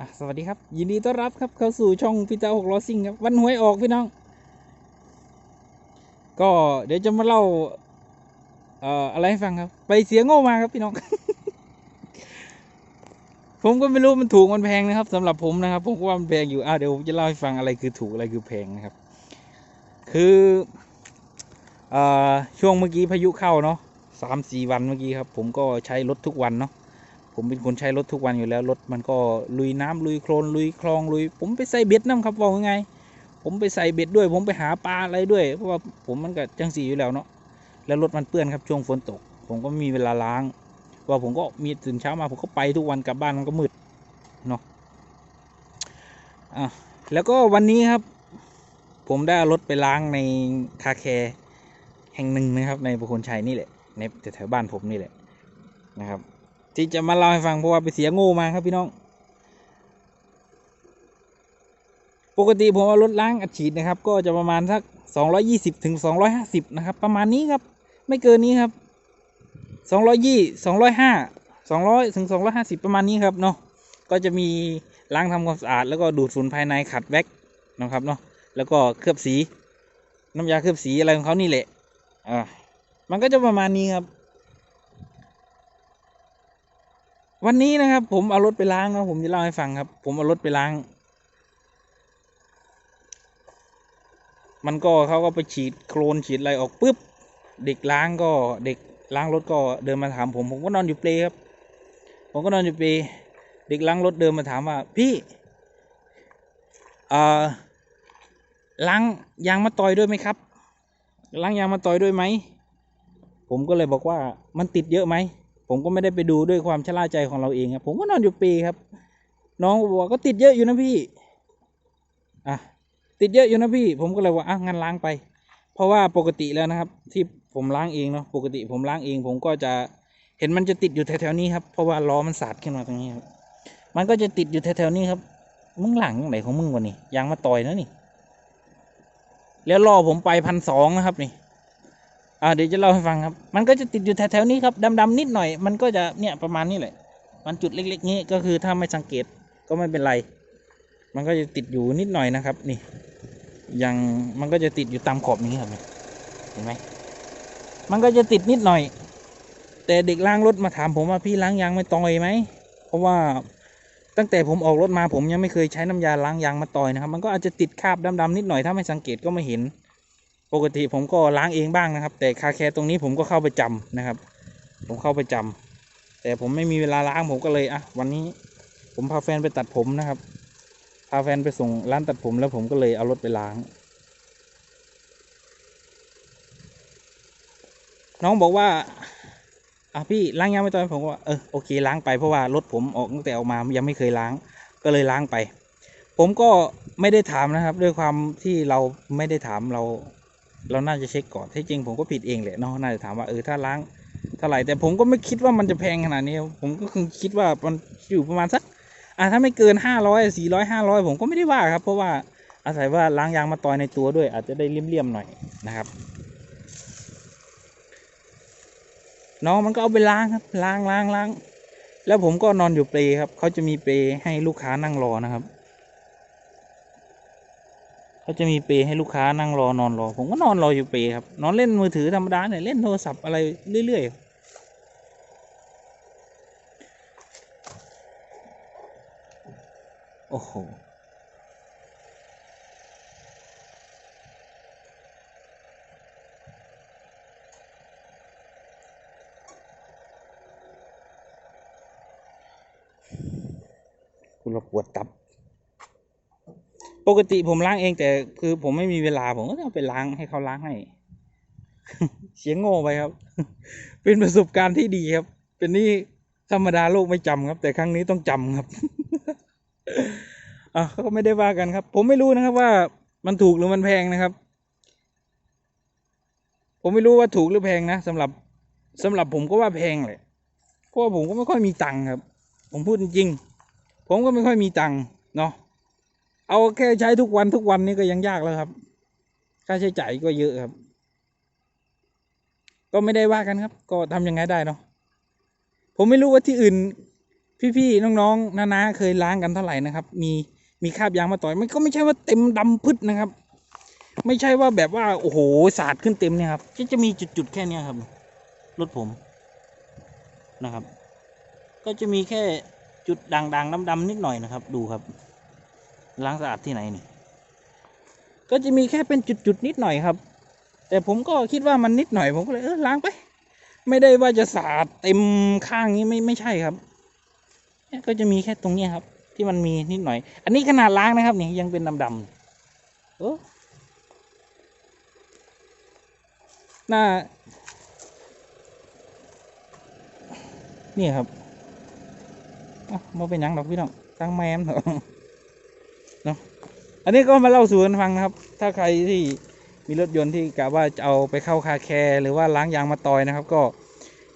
อะสวัสดีครับ ยินดีต้อนรับครับเข้าสู่ช่องพิตาหกล้อซิ่งครับวันหวยออกพี่น้อง ก็เดี๋ยวจะมาเล่าเอ่ออะไรให้ฟังครับ ไปเสียงโง่มาครับพี่น้อง ผมก็ไม่รู้มันถูกมันแพงนะครับสำหรับผมนะครับผมว่ามันแพงอยู่อะเดี๋ยวผมจะเล่าให้ฟังอะไรคือถูกอะไรคือแพงนะครับ คือเอ่อช่วงเมื่อกี้พายุเข้าเนาะสามสี่วันเมื่อกี้ครับ ผมก็ใช้รถทุกวันเนาะ ผมเป็นคนใช้รถทุกวันอยู่แล้วรถมันก็ลุยน้ำลุยโคลนลุยคลองลุย ผมไปใส่เบ็ดน้ำครับบอกยังไง ผมไปใส่เบ็ดด้วย ผมไปหาปลาอะไรด้วย เพราะว่าผมมันก็จังสีอยู่แล้วเนาะแล้วรถมันเปื้อนครับช่วงฝนตก ผมก็ไม่มีเวลาล้าง ว่าผมก็มีตื่นเช้ามาผมก็ไปทุกวันกลับบ้านมันก็มืดเนาะอะแล้วก็วันนี้ครับ ผมได้รถไปล้างในคาแคร์แห่งหนึ่งนะครับ ในประคนชัยนี่แหละในแถวบ้านผมนี่แหละนะครับ ที่จะมาเล่าให้ฟังเพราะว่าไปเสียโง่มาครับพี่น้อง ปกติผมเอารถล้างอัดฉีดนะครับ ก็จะประมาณสักสองร้อยี่สิบถึงสองร้อยห้าสิบนะครับ ประมาณนี้ครับ ไม่เกินนี้ครับสองร้อยี่สองร้อยห้าสองร้อยถึงสองร้อยห้าสิบประมาณนี้ครับเนาะก็จะมีล้างทำความสะอาด แล้วก็ดูดฝุ่นภายในขัดแว็กนะครับเนาะแล้วก็เคลือบสี น้ำยาเคลือบสีอะไรของเขานี่แหละอ่ามันก็จะประมาณนี้ครับ วันนี้นะครับ ผมเอารถไปล้างนะผมจะเล่าให้ฟังครับ ผมเอารถไปล้าง มันก็เขาก็ไปฉีดโคลนฉีดอะไรออกปุ๊บเด็กล้างก็เด็กล้างรถก็เดินมาถามผม ผมก็นอนอยู่เปลครับ ผมก็นอนอยู่เปลเด็กล้างรถเดินมาถามว่า พี่เอ่อล้างยางมาต่อยด้วยไหมครับล้างยางมาต่อยด้วยไหมผมก็เลยบอกว่ามันติดเยอะไหม ผมก็ไม่ได้ไปดูด้วยความชะล่าใจของเราเองครับ ผมก็นอนอยู่ปลครับ น้องบอกก็ติดเยอะอยู่นะพี่ อะ ติดเยอะอยู่นะพี่ ผมก็เลยว่าอะงั้นล้างไป เพราะว่าปกติแล้วนะครับ ที่ผมล้างเองเนาะ ปกติผมล้างเอง ผมก็จะเห็นมันจะติดอยู่แถวๆนี้ครับ เพราะว่าล้อมันสาดขึ้นมาตรงนี้ครับ มันก็จะติดอยู่แถวๆนี้ครับ มึงหลังไหนของมึงวะนี่ยางมาต่อยนะนี่ แล้วล่อผมไปพันสองนะครับนี่ อ่าเดี๋ยวจะเล่าให้ฟังครับ มันก็จะติดอยู่แถวๆนี้ครับดำๆนิดหน่อย มันก็จะเนี่ยประมาณนี้แหละ มันจุดเล็กๆนี้ก็คือถ้าไม่สังเกตก็ไม่เป็นไร มันก็จะติดอยู่นิดหน่อยนะครับ นี่อย่างมันก็จะติดอยู่ตามขอบนี้ครับเห็นไหมมันก็จะติดนิดหน่อย แต่เด็กล้างรถมาถามผมว่าพี่ล้างยางไม่ตอยไหมเพราะว่าตั้งแต่ผมออกรถมาผมยังไม่เคยใช้น้ำยาล้างยางมาตอยนะครับ มันก็อาจจะติดคราบดำๆนิดหน่อยถ้าไม่สังเกตก็ไม่เห็น ปกติผมก็ล้างเองบ้างนะครับ แต่คาแคร์ตรงนี้ผมก็เข้าไปจำนะครับ ผมเข้าไปจำแต่ผมไม่มีเวลาล้างผมก็เลยอะวันนี้ ผมพาแฟนไปตัดผมนะครับ พาแฟนไปส่งร้านตัดผมแล้วผมก็เลยเอารถไปล้าง น้องบอกว่าอะพี่ล้างยังไม่ตอนผมก็ว่าเออโอเคล้างไปเพราะว่ารถผมออกตั้งแต่ออกมายังไม่เคยล้าง ก็เลยล้างไป ผมก็ไม่ได้ถามนะครับ ด้วยความที่เราไม่ได้ถามเรา เราน่าจะเช็คก่อนที่จริงผมก็ผิดเองแหละเนาะน่าจะถามว่าเออถ้าล้างเท่าไหร่แต่ผมก็ไม่คิดว่ามันจะแพงขนาดนี้ผมก็คือคิดว่ามันอยู่ประมาณสักอ่าถ้าไม่เกินห้าร้อยสี่ร้อยห้าร้อยผมก็ไม่ได้ว่าครับ เพราะว่าอาศัยว่าล้างยางมาตอยในตัวด้วย อาจจะได้เลี่ยมๆหน่อยนะครับน้องมันก็เอาไปล้างครับล้างล้างล้างแล้วผมก็นอนอยู่เปลครับเขาจะมีเปลให้ลูกค้านั่งรอนะครับ เขาจะมีเปลให้ลูกค้านั่งรอนอนรอ ผมก็นอนรออยู่เปลครับ นอนเล่นมือถือธรรมดาเนี่ยเล่นโทรศัพท์อะไรเรื่อยๆโอ้โห คุณเราปวดตับ ปกติผมล้างเองแต่คือผมไม่มีเวลาผมก็จะเอาไปล้างให้เขาล้างให้ เสียงโง่ไปครับ เป็นประสบการณ์ที่ดีครับ เป็นนี่ธรรมดาโลกไม่จำครับ แต่ครั้งนี้ต้องจำครับอะเขาก็ไม่ได้ว่ากันครับ ผมไม่รู้นะครับว่ามันถูกหรือมันแพงนะครับ ผมไม่รู้ว่าถูกหรือแพงนะสำหรับสำหรับผมก็ว่าแพงแหละเพราะว่าผมก็ไม่ค่อยมีตังค์ครับ ผมพูดจริงผมก็ไม่ค่อยมีตังค์เนาะ เอาแค่ใช้ทุกวันทุกวันนี้ก็ยังยากแล้วครับ ค่าใช้จ่ายก็เยอะครับ ก็ไม่ได้ว่ากันครับ ก็ทำยังไงได้เนาะผมไม่รู้ว่าที่อื่น พี่ๆน้องๆนานาเคยล้างกันเท่าไหร่นะครับ มีมีคราบยางมาต่อยมันก็ไม่ใช่ว่าเต็มดำพึดนะครับ ไม่ใช่ว่าแบบว่าโอ้โหสาดขึ้นเต็มเนี่ยครับจะจะมีจุดๆแค่เนี้ยครับรถผมนะครับ ก็จะมีแค่จุดด่างๆดำๆนิดหน่อยนะครับ ดูครับ ล้างสะอาดที่ไหนนี่ก็จะมีแค่เป็นจุดๆนิดหน่อยครับ แต่ผมก็คิดว่ามันนิดหน่อยผมก็เลยเออล้างไป ไม่ได้ว่าจะสะอาดเต็มข้างนี้ไม่ไม่ใช่ครับเนี่ยก็จะมีแค่ตรงนี้ครับ ที่มันมีนิดหน่อย อันนี้ขนาดล้างนะครับนี่ยังเป็นดำๆเออหน้านี่ครับอะมาเป็นยังดอกพี่น้องตั้งแมมเถอะ อันนี้ก็มาเล่าสู่กันฟังนะครับ ถ้าใครที่มีรถยนต์ที่กะว่าจะเอาไปเข้าคาแคร์หรือว่าล้างยางมาตอยนะครับ ก็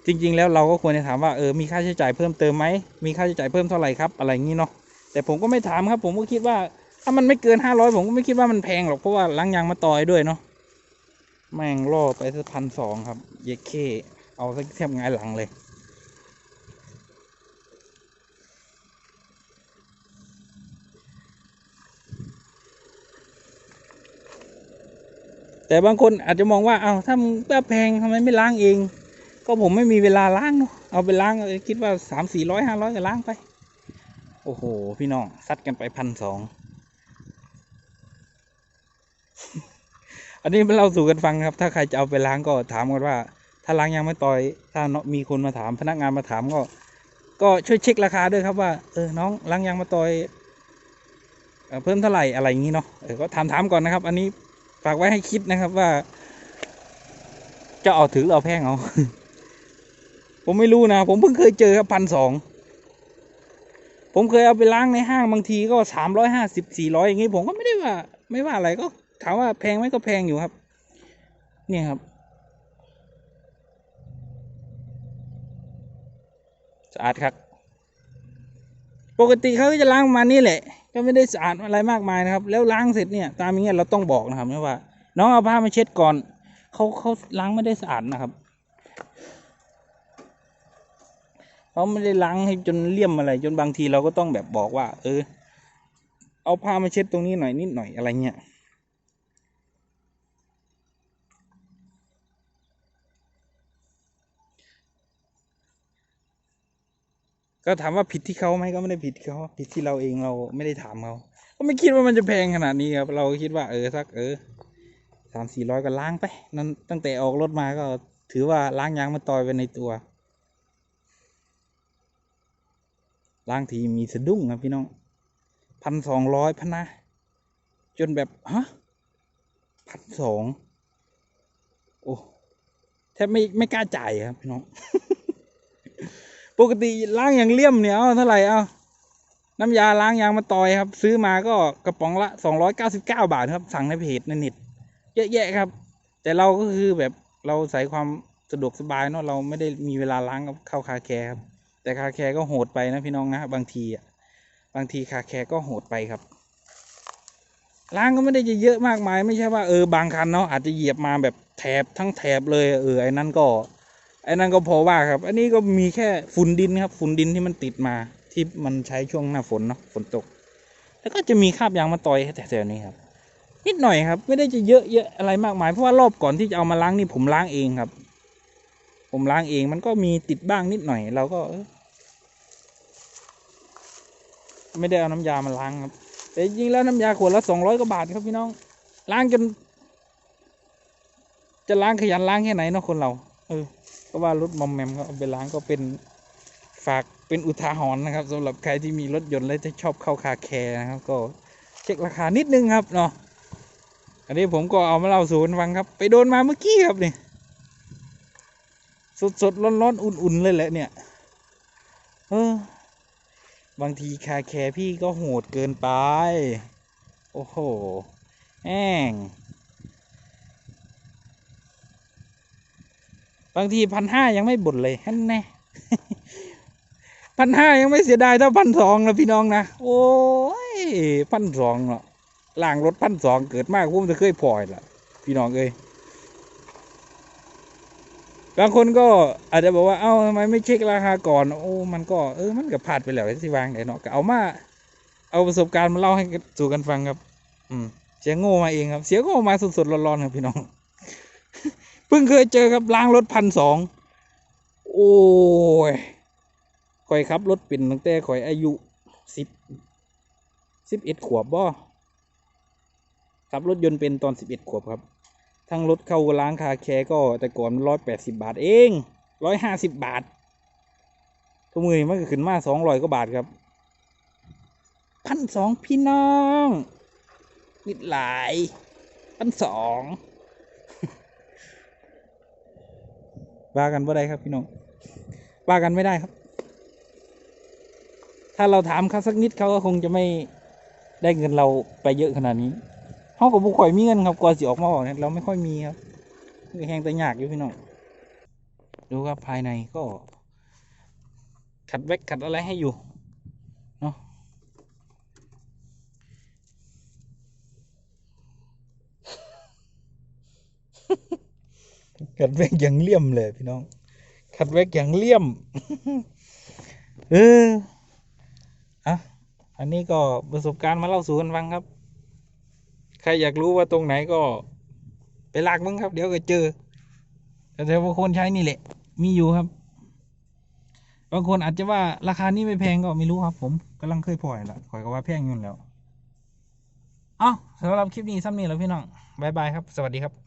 จริง ๆ แล้วเราก็ควรจะถามว่าเออมีค่าใช้จ่ายเพิ่มเติมไหมมีค่าใช้จ่ายเพิ่มเท่าไหร่ครับอะไรอย่างนี้เนาะแต่ผมก็ไม่ถามครับ ผมก็คิดว่าถ้ามันไม่เกินห้าร้อยผมก็ไม่คิดว่ามันแพงหรอกเพราะว่าล้างยางมาตอยด้วยเนาะแม่งล่อไปสักพันสองครับ เยเคเอาสักเทียบไงายหลังเลย แต่บางคนอาจจะมองว่าเอาถ้ามึงแพงทำไมไม่ล้างเอง ก็ผมไม่มีเวลาล้างเนาะเอาไปล้างคิดว่าสามสี่ร้อยห้าร้อยก็ล้างไป โอ้โห พี่น้องซัดกันไปพันสองอันนี้เราสู่กันฟังครับ ถ้าใครจะเอาไปล้างก็ถามกันว่า ถ้าล้างยางไม่ต่อย ถ้ามีคนมาถามพนักงานมาถามก็ ก็ช่วยเช็คราคาด้วยครับว่าเออน้องล้างยางมาต่อยเอเพิ่มเท่าไหร่อะไรอย่างนี้เนาะก็ถามถามก่อนนะครับ อันนี้ ฝากไว้ให้คิดนะครับว่า จะเอาถือหรือเอาแพงเอาผมไม่รู้นะ ผมเพิ่งเคยเจอครับพันสองผมเคยเอาไปล้างในห้างบางทีก็สามร้อยห้าสิบสี่ร้อยอย่างงี้ผมก็ไม่ได้ว่า ไม่ว่าอะไรก็ถามว่าแพงไหมก็แพงอยู่ครับ เนี่ยครับสะอาดครับ ปกติเขาก็จะล้างประมาณนี้แหละ ก็ไม่ได้สะอาดอะไรมากมายนะครับ แล้วล้างเสร็จเนี่ยตามอย่างเงี้ยเราต้องบอกนะครับว่า น้องเอาผ้ามาเช็ดก่อนเขาเขาล้างไม่ได้สะอาดนะครับเขาไม่ได้ล้างให้จนเลี่ยมอะไร จนบางทีเราก็ต้องแบบบอกว่า เออ เอาผ้ามาเช็ดตรงนี้หน่อยนิดหน่อยอะไรเงี้ย ก็ถามว่าผิดที่เขาไหมก็ไม่ได้ผิดเขาผิดที่เราเองเราไม่ได้ถามเขาก็ไม่คิดว่ามันจะแพงขนาดนี้ครับ เราคิดว่าเออสักเออสามสี่ร้อยก็ล้างไปนั้นตั้งแต่ออกรถมาก็ถือว่าล้างยางมาต่อยไปในตัว ล้างทีมีสะดุ้งครับพี่น้องพันสองร้อยพันนะ จนแบบฮะพันสองโอ้แทบไม่ไม่กล้าจ่ายครับพี่น้อง ปกติล้างอย่างเลี่ยมเนี่ยเอาเท่าไหร่เอาน้ำยาล้างยางมาตอยครับ ซื้อมาก็กระป๋องละสองร้อยเก้าสิบเก้าบาทครับ สั่งในเพจในเน็ตเยอะแยะครับ แต่เราก็คือแบบเราใส่ความสะดวกสบายเนาะเราไม่ได้มีเวลาล้างกับเข้าคาแคร์ครับ แต่คาแคร์ก็โหดไปนะพี่น้องนะบางทีอะบางทีคาแคร์ก็โหดไปครับ ล้างก็ไม่ได้จะเยอะมากมาย ไม่ใช่ว่าเออบางคันเนาะอาจจะเหยียบมาแบบแถบทั้งแถบเลยเออไอ้นั่นก็ ไอ้นั่นก็พอว่าครับ อันนี้ก็มีแค่ฝุ่นดินครับ ฝุ่นดินที่มันติดมาที่มันใช้ช่วงหน้าฝนเนาะฝนตก แล้วก็จะมีคราบยางมาตอยแถวๆนี้ครับ นิดหน่อยครับ ไม่ได้จะเยอะเยอะอะไรมากมาย เพราะว่ารอบก่อนที่จะเอามาล้างนี่ผมล้างเองครับ ผมล้างเองมันก็มีติดบ้างนิดหน่อย เราก็ไม่ได้เอาน้ำยามาล้างครับ แต่จริงแล้วน้ำยาขวดละสองร้อยกว่าบาทครับพี่น้อง ล้างจนจะล้างขยันล้างแค่ไหนเนาะคนเรา เออ ก็ว่ารถมอมแมมก็เอาไปล้างก็เป็นฝากเป็นอุทาหรณ์นะครับสำหรับใครที่มีรถยนต์และจะชอบเข้าคาแคร์นะครับ ก็เช็คราคานิดนึงครับเนาะอันนี้ผมก็เอามาเล่าสู่กันฟังครับ ไปโดนมาเมื่อกี้ครับนี่สดสดร้อนร้อนๆอุ่นๆ เลยแหละเนี่ย เออ บางทีคาแคร์พี่ก็โหดเกินไป โอ้โห แอง บางทีพันห้ายังไม่บ่นเลยฮันแน่พันห้ายังไม่เสียดายเท่าพันสองนะพี่น้องนะโอ้ยพันสองเนาะล่างรถพันสองเกิดมากผมจะเคยพลอยล่ะ พี่น้องเอ้ยบางคนก็อาจจะบอกว่าเอ้าทำไมไม่เช็คราคาก่อนโอ้มันก็เออมันก็พลาดไปแล้วสิวางไหนเนาะก็เอามา เอาประสบการณ์มาเล่าให้สู่กันฟังครับ อืมเสียโง่มาเองครับ เสียโง่มาสดๆร้อนๆครับพี่น้อง เพิ่งเคยเจอครับล้างรถพันสองโอ้ยข่อยขับรถเป็นตั้งแต่ข่อยอายุสิบสิบเอ็ดขวบบ่ขับรถยนต์เป็นตอนสิบเอ็ดขวบครับ ทั้งรถเข้าล้างคาแคร์ก็แต่ก่อนร้อยแปดสิบาทเองร้อยห้าสิบบาททุกมือนี้มันก็ขึ้นมาสองร้อยกว่าบาทครับพันสองพี่น้อง นิดหลายพันสอง ว่ากันว่าได้ครับพี่น้องว่ากันไม่ได้ครับ ถ้าเราถามเขาสักนิดเขาก็คงจะไม่ได้เงินเราไปเยอะขนาดนี้เขากับบุค่อยมีเงินครับกว่าสิออกมาบอกเนี่ยเราไม่ค่อยมีครับแหงแต่ยากอยู่พี่น้องดูครับภายในก็ขัดแว็กขัดอะไรให้อยู่เนาะ ขัดแว็กอย่างเลี่ยมเลยพี่น้อง ขัดแว็กอย่างเลี่ยม เอออะอันนี้ก็ประสบการณ์มาเล่าสู่กันฟังครับ ใครอยากรู้ว่าตรงไหนก็ ไปลากมึงครับ เดี๋ยวก็เจอ แต่แต่บางคนใช้นี่แหละ มีอยู่ครับ บางคนอาจจะว่าราคานี้ไม่แพงก็ไม่รู้ครับผมกำลังเคยปล่อยละข่อยก็ว่าแพงอยู่แล้วอ้าสำหรับคลิปนี้ซ้ำนี้แล้วพี่น้องบายบายครับ สวัสดีครับ